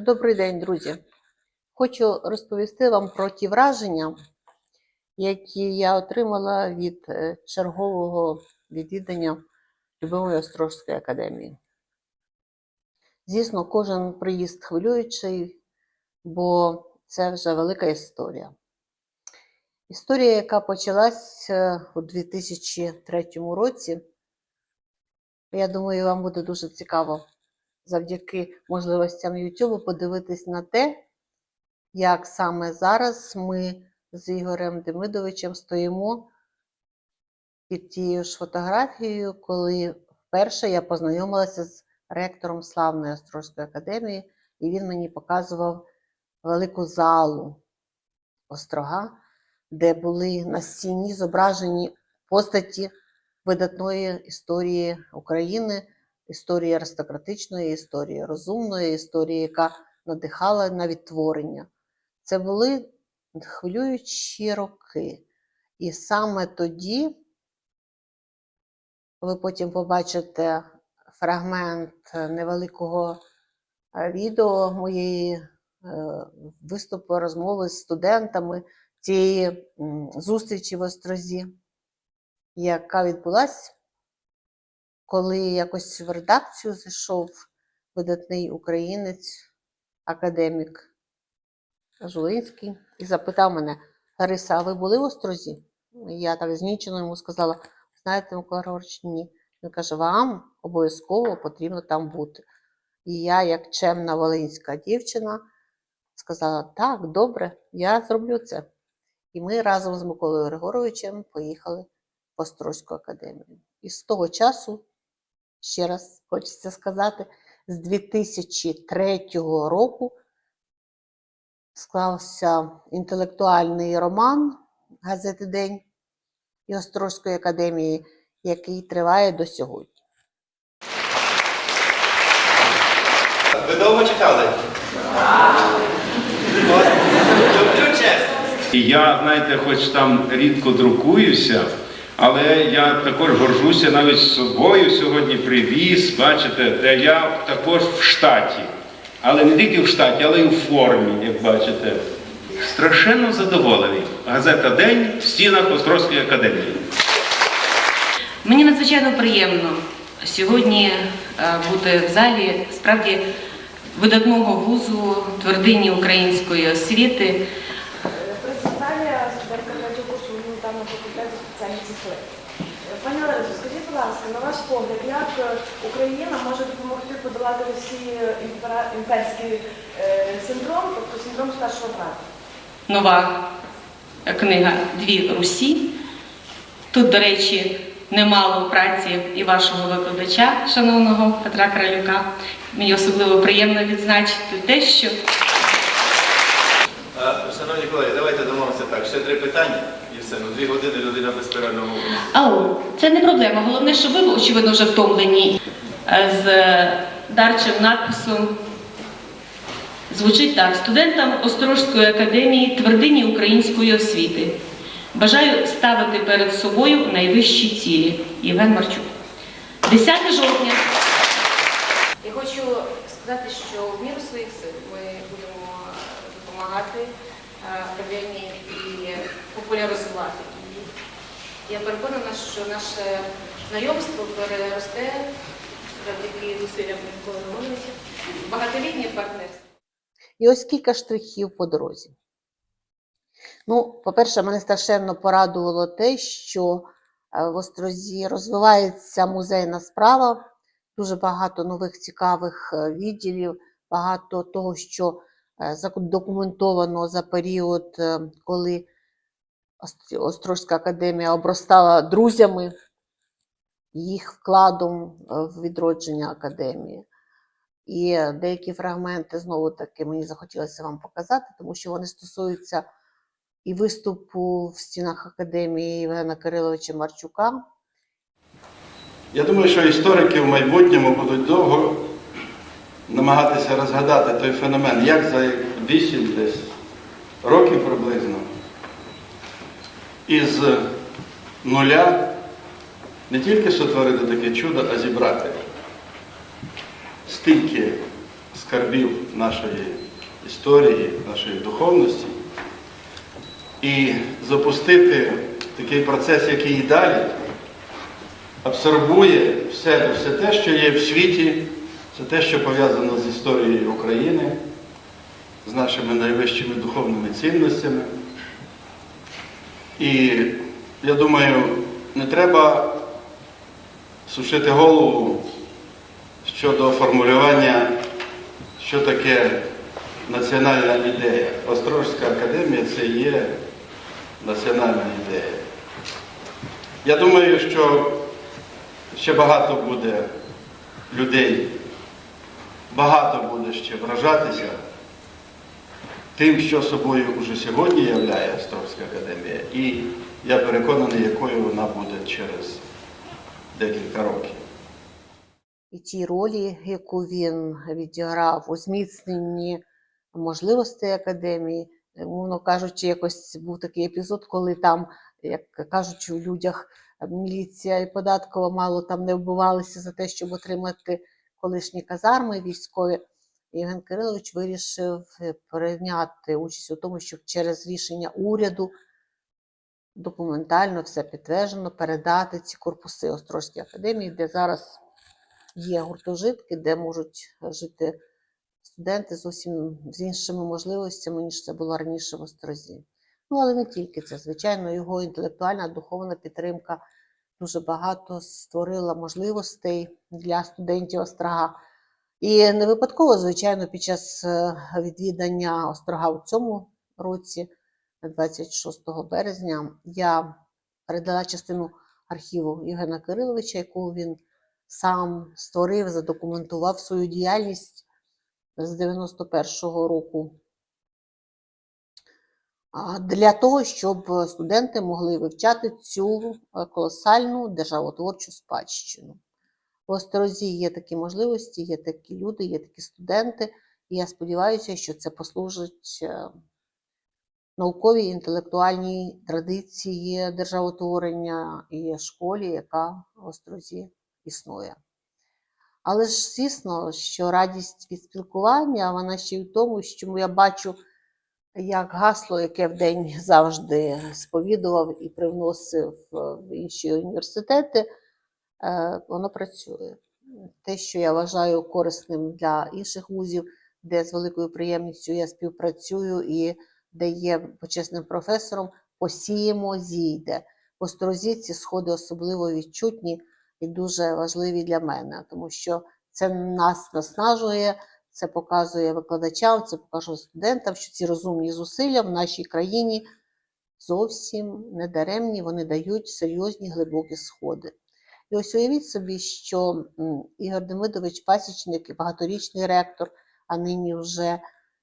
Добрий день, друзі. Хочу розповісти вам про ті враження, які я отримала від е, чергового відвідання Любової Острозької академії. Звісно, кожен приїзд хвилюючий, бо це вже велика історія. Історія, яка почалась у 2003 році. Я думаю, вам буде дуже цікаво завдяки можливостям YouTube подивитись на те, як саме зараз ми з Ігорем Демидовичем стоїмо під тією ж фотографією, коли вперше я познайомилася з ректором Славної Острозької академії, і він мені показував велику залу острога, де були на стіні зображені постаті видатної історії України історії аристократичної, історії розумної, історії, яка надихала на відтворення. Це були хвилюючі роки. І саме тоді ви потім побачите фрагмент невеликого е, відео моєї е, виступу, розмови з студентами цієї зустрічі в Острозі, яка відбулася коли якось в редакцію зайшов видатний українець, академік Жулинський, і запитав мене: Лариса, а ви були в Острозі? Я так знічено йому сказала: знаєте, Микола Григорович, ні. Він каже, вам обов'язково потрібно там бути. І я, як чемна волинська дівчина, сказала: так, добре, я зроблю це. І ми разом з Миколою Григоровичем поїхали в Острозьку академію. І з того часу ще раз хочеться сказати, з 2003 року склався інтелектуальний роман газети День і Острозької академії, який триває до сьогодні. Ви довго чекали? Люблю чесно. І я, знаєте, хоч там рідко друкуюся, але я також горжуся навіть собою сьогодні привіз, бачите, де я також в штаті. Але не тільки в штаті, але й у формі, як бачите. Страшенно задоволений. Газета День в стінах Острозької академії. Мені надзвичайно приємно сьогодні е, бути в залі справді видатного вузу, твердині української освіти. Пані скажіть, будь ласка, на ваш погляд, як е, Україна може допомогти подолати Росії імпера- імперський е, синдром, тобто синдром старшого брата? Нова книга Дві Русі. Тут, до речі, немало праці і вашого викладача, шановного Петра Кралюка. Мені особливо приємно відзначити те, що Шановні колеги, давайте домовимося так. Ще три питання і все. Ну, дві години людина безперервно говорить. Ау, це не проблема. Головне, що ви, очевидно, вже втомлені Е, з дарчим надписом. Звучить так: студентам Острожської академії твердині української освіти. Бажаю ставити перед собою найвищі цілі. Євген Марчук. 10 жовтня. Я хочу сказати, що в міру своїх сил ми будемо допомагати е, академії і популяризувати. Я переконана, що наше знайомство переросте завдяки зусиллям Миколи Леоновича в багатолітнє партнерство. І ось кілька штрихів по дорозі. Ну, по-перше, мене страшенно порадувало те, що е, в Острозі розвивається музейна справа, дуже багато нових цікавих е, відділів, багато того, що е, задокументовано за період, коли Острозька академія обростала друзями, їх вкладом е, в відродження академії. І деякі фрагменти знову таки мені захотілося вам показати, тому що вони стосуються і виступу в стінах академії Євгена Кириловича Марчука. Я думаю, що історики в майбутньому будуть довго намагатися розгадати той феномен, як за 8 десь років приблизно із нуля не тільки сотворити таке чудо, а зібрати стільки скарбів нашої історії, нашої духовності і запустити такий процес, який і далі абсорбує в все те, що є в світі, все те, що пов'язано з історією України, з нашими найвищими духовними цінностями. І я думаю, не треба сушити голову щодо формулювання, що таке національна ідея. Острожська академія це є національна ідея. Я думаю, що ще багато буде людей, багато буде ще вражатися тим, що собою уже сьогодні являє Острозька академія, і я переконаний, якою вона буде через декілька років. і тій ролі, яку він відіграв у зміцненні можливостей академії. Е, Мовно кажучи, якось був такий епізод, коли там, як кажуть, у людях міліція і податкова мало там не вбивалися за те, щоб отримати колишні казарми військові. Євген Кирилович вирішив е, прийняти участь у тому, щоб через рішення уряду документально все підтверджено передати ці корпуси Острозькій академії, де зараз є гуртожитки, де можуть жити студенти зовсім з іншими можливостями, ніж це було раніше в Острозі. Ну, але не тільки це. Звичайно, його інтелектуальна духовна підтримка дуже багато створила можливостей для студентів Острога. І не випадково, звичайно, під час е, відвідання Острога у цьому році, 26 березня, я передала частину архіву Євгена Кириловича, яку він сам створив, задокументував свою діяльність з 91-го року. Для того, щоб студенти могли вивчати цю е, колосальну державотворчу спадщину. В Острозі є такі можливості, є такі люди, є такі студенти, і я сподіваюся, що це послужить е, науковій інтелектуальній традиції державотворення і школі, яка в Острозі існує. Але ж, звісно, що радість від спілкування, вона ще й в тому, що я бачу, як гасло, яке вдень завжди сповідував і привносив в інші університети, воно працює. Те, що я вважаю корисним для інших вузів, де з великою приємністю я співпрацюю і де є почесним професором, посіємо, зійде. Острозі ці сходи особливо відчутні і дуже важливі для мене, тому що це нас наснажує, це показує викладачам, це показує студентам, що ці розумні зусилля в нашій країні зовсім не даремні, вони дають серйозні глибокі сходи. І ось уявіть собі, що Ігор Демидович Пасічник, і багаторічний ректор, а нині вже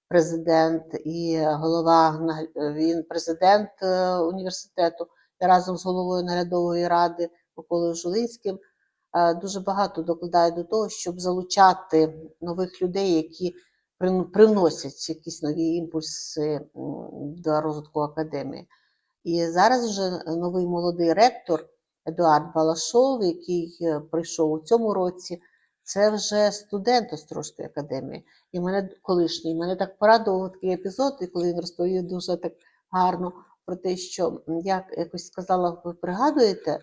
президент і голова, він президент е, університету і разом з головою наглядової ради Миколою Жулинським е, дуже багато докладає до того, щоб залучати нових людей, які прин- привносять якісь нові імпульси до розвитку академії. І зараз вже новий молодий ректор Едуард Балашов, який е, прийшов у цьому році, це вже студент Острозької академії. І мене колишній, мене так порадував такий епізод, і коли він розповів дуже так гарно про те, що як якось сказала, ви пригадуєте,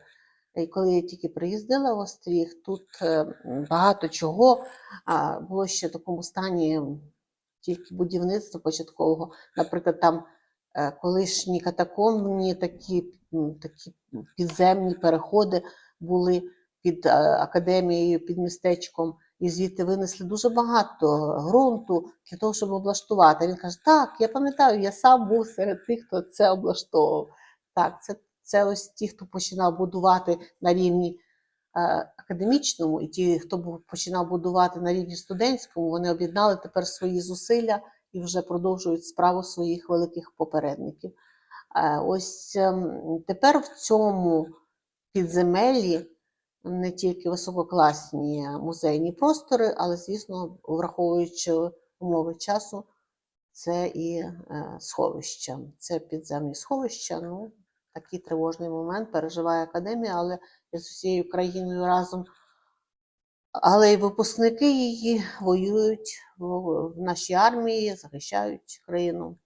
і коли я тільки приїздила в Остріг, тут е, багато чого було ще в такому стані тільки будівництва початкового. Наприклад, там е, колишні катакомбні такі, такі підземні переходи були під е, академією, під містечком, і звідти винесли дуже багато ґрунту для того, щоб облаштувати. Він каже: Так, я пам'ятаю, я сам був серед тих, хто це облаштовував. Так, це, це ось ті, хто починав будувати на рівні е, академічному, і ті, хто починав будувати на рівні студентському, вони об'єднали тепер свої зусилля і вже продовжують справу своїх великих попередників. Е, ось ем, тепер в цьому підземеллі не тільки висококласні музейні простори, але, звісно, враховуючи умови часу, це і е, сховища. Це підземні сховища. Ну, такий тривожний момент переживає академія, але з усією країною разом Але й випускники її воюють в нашій армії, захищають країну.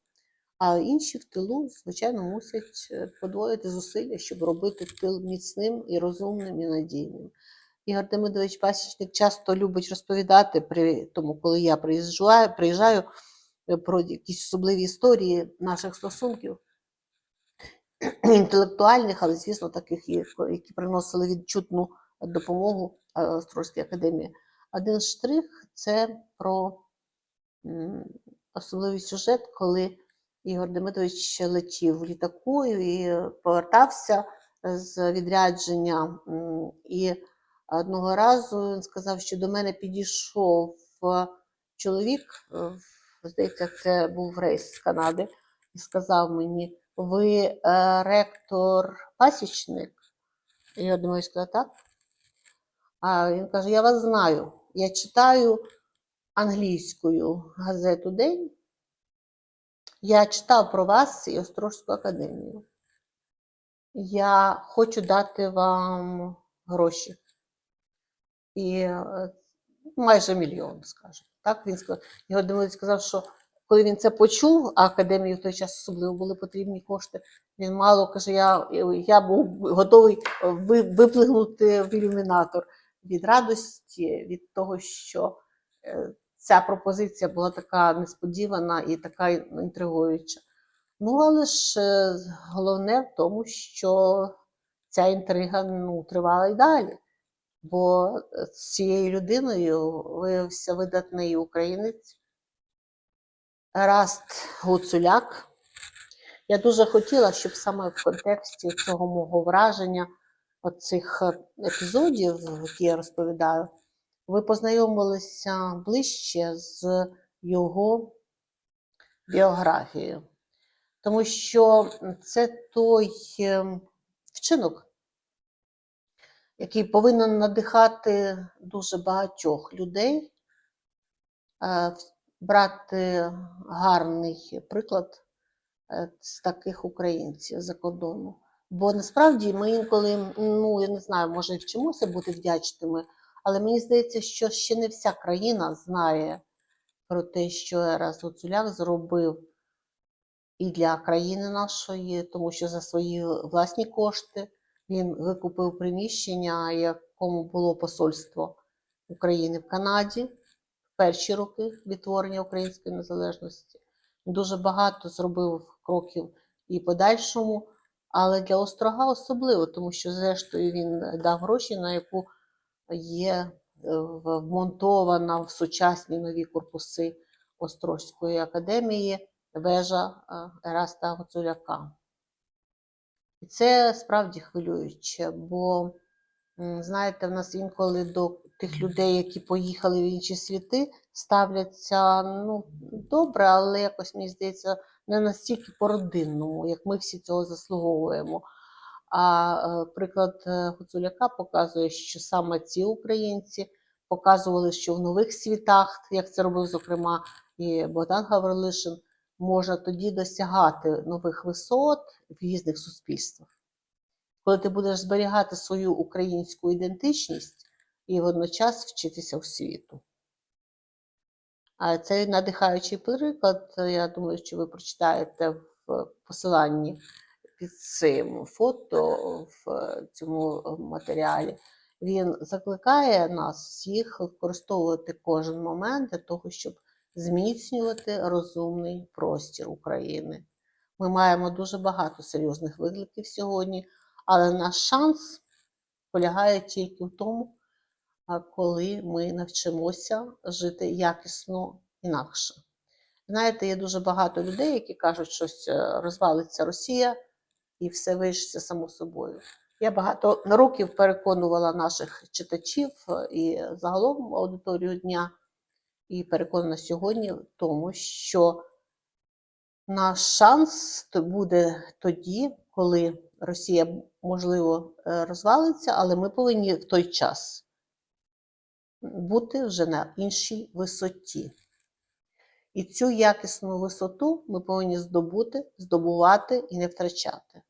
А інші в тилу, звичайно, мусять е, подвоїти зусилля, щоб робити тил міцним і розумним і надійним. Ігор Демидович Пасічник часто любить розповідати при тому, коли я приїжджаю, приїжджаю е, про якісь особливі історії наших стосунків інтелектуальних, але, звісно, таких, які приносили відчутну допомогу е, Острозькій академії. Один штрих це про особливий сюжет, коли Ігор Демидович летів в літаку і повертався з відрядження. І одного разу він сказав, що до мене підійшов е, чоловік, е, здається, це був рейс з Канади, і сказав мені: ви е, ректор пасічник? І я сказав, так. А він каже: Я вас знаю. Я читаю англійською газету День. Я читав про вас і Острозьку академію. Я хочу дати вам гроші. І е, майже мільйон, скажімо. Так він сказав. Його Демидович сказав, що коли він це почув, а академії в той час особливо були потрібні кошти, він мало каже, я, я був готовий ви- виплигнути в ілюмінатор від радості, від того, що е, ця пропозиція була така несподівана і така інтригуюча. Ну, але ж е, головне в тому, що ця інтрига ну, тривала й далі. Бо з цією людиною виявився видатний українець Раст Гуцуляк. Я дуже хотіла, щоб саме в контексті цього мого враження, оцих епізодів, які я розповідаю, ви познайомилися ближче з його біографією. Тому що це той е, вчинок, який повинен надихати дуже багатьох людей, е, брати гарний приклад е, з таких українців за кордону. Бо насправді ми інколи, ну я не знаю, може і вчимося бути вдячними, але мені здається, що ще не вся країна знає про те, що Ерас Гуцуляк зробив і для країни нашої, тому що за свої власні кошти він викупив приміщення, якому було посольство України в Канаді в перші роки відтворення української незалежності. Дуже багато зробив кроків і подальшому, але для острога особливо, тому що, зрештою, він дав гроші, на яку є е, вмонтована в сучасні нові корпуси Острозької академії вежа е, Ераста Гуцуляка. І це справді хвилююче, бо, знаєте, в нас інколи до тих людей, які поїхали в інші світи, ставляться ну, добре, але якось, мені здається, не настільки по-родинному, як ми всі цього заслуговуємо. А е, приклад е, Гуцуляка показує, що саме ці українці показували, що в нових світах, як це робив, зокрема, і Богдан Гаврилишин, можна тоді досягати нових висот в різних суспільствах. Коли ти будеш зберігати свою українську ідентичність і водночас вчитися у світу. А цей надихаючий приклад, я думаю, що ви прочитаєте в посиланні під цим фото в цьому матеріалі. Він закликає нас всіх використовувати кожен момент для того, щоб зміцнювати розумний простір України. Ми маємо дуже багато серйозних викликів сьогодні, але наш шанс полягає тільки в тому, коли ми навчимося жити якісно інакше. Знаєте, є дуже багато людей, які кажуть, що е, розвалиться Росія і все вирішиться само собою. Я багато років переконувала наших читачів е, і загалом аудиторію дня, і переконана сьогодні в тому, що наш шанс буде тоді, коли Росія, можливо, е, розвалиться, але ми повинні в той час бути вже на іншій висоті. І цю якісну висоту ми повинні здобути, здобувати і не втрачати.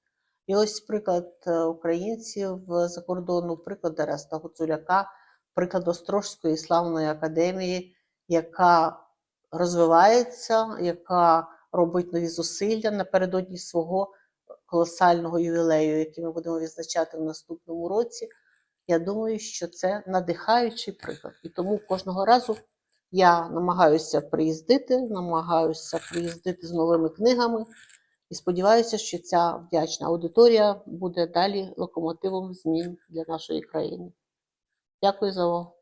І ось приклад е, українців за кордону, приклад Ареста Гуцуляка приклад Острожської славної академії, яка розвивається, яка робить нові зусилля напередодні свого колосального ювілею, який ми будемо відзначати в наступному році. Я думаю, що це надихаючий приклад. І тому кожного разу я намагаюся приїздити, намагаюся приїздити з новими книгами. І сподіваюся, що ця вдячна аудиторія буде далі локомотивом змін для нашої країни. Дякую за увагу.